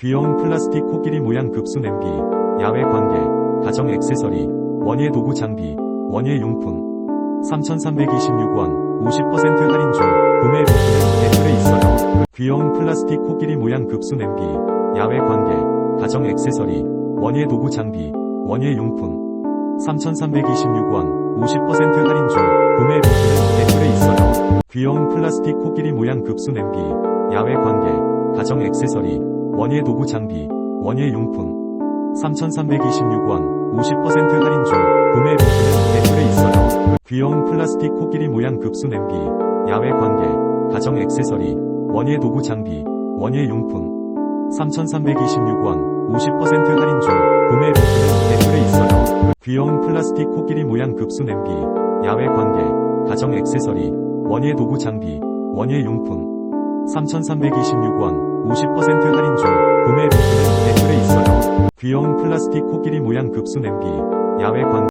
귀여운 플라스틱 코끼리 모양 급수 냄비, 야외 관계, 가정 액세서리, 원예 도구 장비, 원예 용품. 3,326원, 50% 할인 중, 구매 링크는 댓글에 있어요. 귀여운 플라스틱 코끼리 모양 급수 냄비, 야외 관계, 가정 액세서리, 원예 도구 장비, 원예 용품. 3,326원, 50% 할인 중, 구매 링크는 댓글에 있어요. 귀여운 플라스틱 코끼리 모양 급수 냄비, 야외 관계, 가정 액세서리, 원예 도구 장비, 원예 용품. 3,326원, 50% 할인 중, 구매 링크는 댓글에 있어요. 귀여운 플라스틱 코끼리 모양 급수 냄비, 야외 관계, 가정 액세서리, 원예 도구 장비, 원예 용품. 3,326원, 50% 할인 중, 구매 링크는 댓글에 있어요. 귀여운 플라스틱 코끼리 모양 급수 냄비, 야외 관계, 가정 액세서리, 원예 도구 장비, 원예 용품. 3,326원, 50% 할인 중, 구매 링크는 댓글에 있어요. 귀여운 플라스틱 코끼리 모양 급수 냄비, 야외 관계,